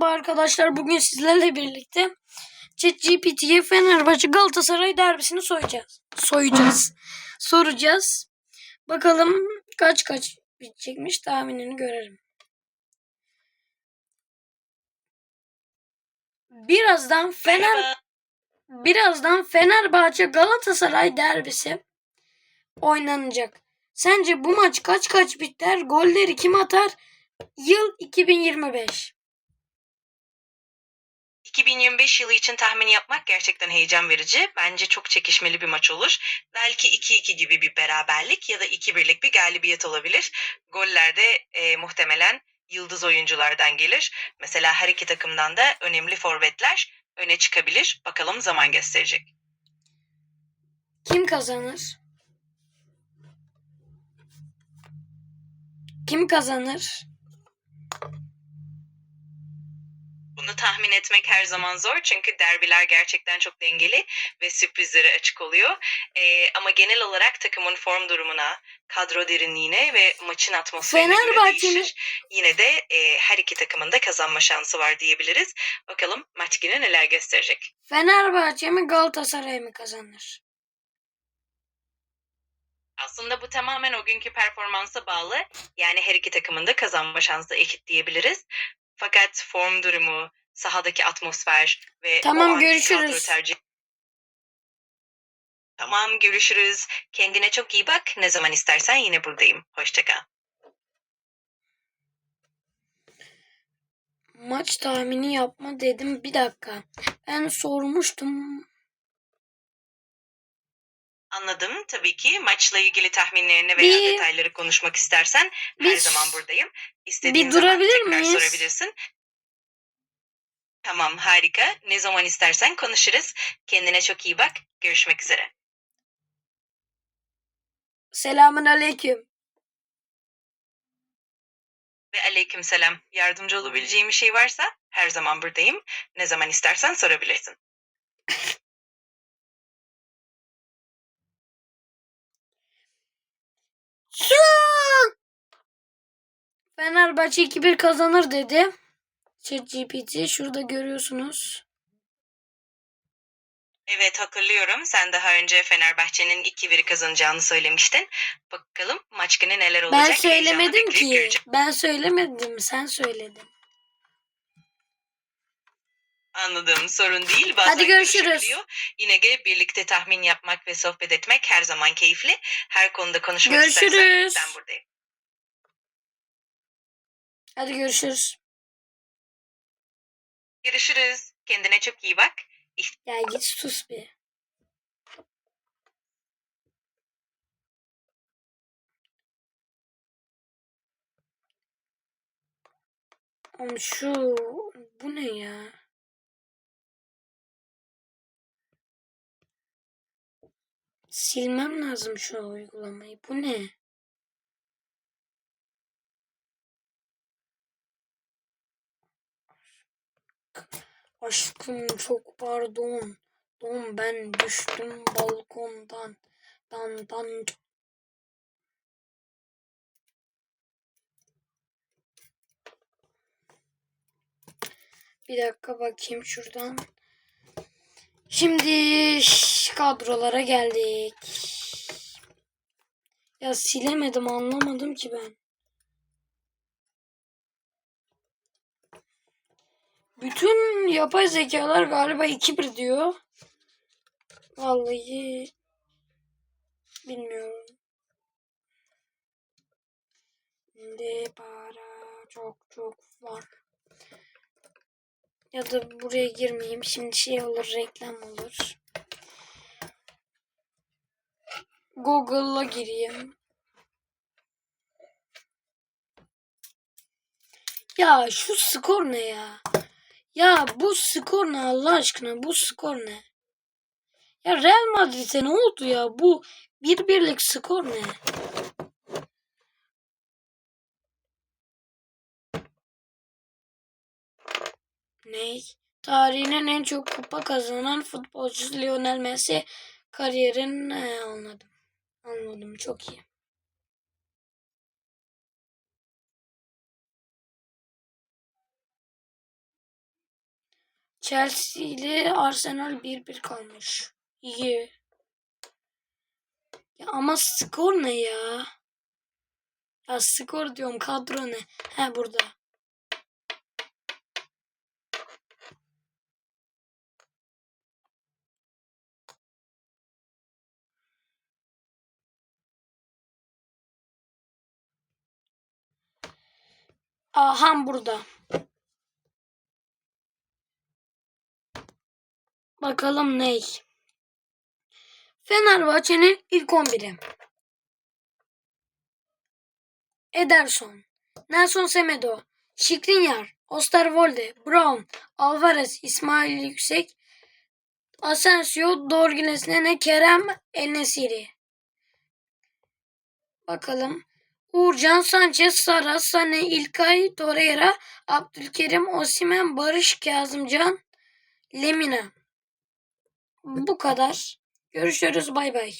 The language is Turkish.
Merhaba arkadaşlar. Bugün sizlerle birlikte ChatGPT'ye Fenerbahçe Galatasaray derbisini soyacağız. Soyacağız. Soracağız. Bakalım kaç kaç bitecekmiş tahminini görelim. Birazdan Fener birazdan Fenerbahçe Galatasaray derbisi oynanacak. Sence bu maç kaç kaç biter? Golleri kim atar? Yıl 2025. 2025 yılı için tahmin yapmak gerçekten heyecan verici. Bence çok çekişmeli bir maç olur. Belki 2-2 gibi bir beraberlik ya da 2-1'lik bir galibiyet olabilir. Goller de e, muhtemelen yıldız oyunculardan gelir. Mesela her iki takımdan da önemli forvetler öne çıkabilir. Bakalım zaman gösterecek. Kim kazanır? Kim kazanır? Bunu tahmin etmek her zaman zor çünkü derbiler gerçekten çok dengeli ve sürprizlere açık oluyor. Ee, ama genel olarak takımın form durumuna, kadro derinliğine ve maçın atmosferine göre Fenerbahçe'nin- değişir. Yine de e, her iki takımın da kazanma şansı var diyebiliriz. Bakalım maç günü neler gösterecek. Fenerbahçe mi Galatasaray mı kazanır? Aslında bu tamamen o günkü performansa bağlı. Yani her iki takımın da kazanma şansı eşit diyebiliriz. Fakat form durumu, sahadaki atmosfer ve Tamam, o anki görüşürüz. kadro tercih- Tamam görüşürüz. Kendine çok iyi bak. Ne zaman istersen yine buradayım. Hoşça kal. Maç tahmini yapma dedim. Bir dakika. Ben sormuştum. Anladım. Tabii ki maçla ilgili tahminlerini veya Bir- detayları konuşmak istersen her Bir- zaman buradayım. İstediğin bir zaman durabilir tekrar miyiz? sorabilirsin. Tamam harika. Ne zaman istersen konuşuruz. Kendine çok iyi bak. Görüşmek üzere. Selamun aleyküm. Ve aleykümselam. Yardımcı olabileceğim bir şey varsa her zaman buradayım. Ne zaman istersen sorabilirsin. Fenerbahçe 2-1 kazanır dedi. ChatGPT şurada görüyorsunuz. Evet hatırlıyorum. Sen daha önce Fenerbahçe'nin 2-1 kazanacağını söylemiştin. Bakalım maç günü neler olacak. Ben söylemedim ki. göreceğim. Ben söylemedim. Sen söyledin. Anladım. Sorun değil. Bazen Hadi görüşürüz. Yine de birlikte tahmin yapmak ve sohbet etmek her zaman keyifli. Her konuda konuşmak Görüşürüz. istersen ben buradayım. Hadi görüşürüz. Görüşürüz. Kendine çok iyi bak. Ya git sus bir. Oğlum şu bu ne ya? Silmem lazım şu uygulamayı. Bu ne? Aşkım çok pardon. Don ben düştüm balkondan. Dan dan. Bir dakika bakayım şuradan. Şimdi kadrolara geldik. Ya silemedim anlamadım ki ben. Bütün yapay zekalar galiba 2-1 diyor. Vallahi bilmiyorum. Şimdi para çok çok var. Ya da buraya girmeyeyim. Şimdi şey olur reklam olur. Google'a gireyim. Ya şu skor ne ya? Ya bu skor ne Allah aşkına? Bu skor ne? Ya Real Madrid'e ne oldu ya? Bu bir birlik skor ne? Ne? Tarihinin en çok kupa kazanan futbolcusu Lionel Messi kariyerin anladım. Anladım çok iyi. Chelsea ile Arsenal 1-1 kalmış. İyi. Ya ama skor ne ya? Ya skor diyorum kadro ne? He burada. Aha burada. Bakalım ney? Fenerbahçe'nin ilk 11'i. Ederson, Nelson Semedo, Skriniar, Osterwolde, Brown, Alvarez, İsmail Yüksek, Asensio, Dorgines Nene, Kerem, Elnesiri. Bakalım. Uğurcan, Sanchez, Sara, Sane, İlkay, Torreira, Abdülkerim, Osimen, Barış, Kazımcan, Lemina. Bu kadar. Görüşürüz. Bay bay.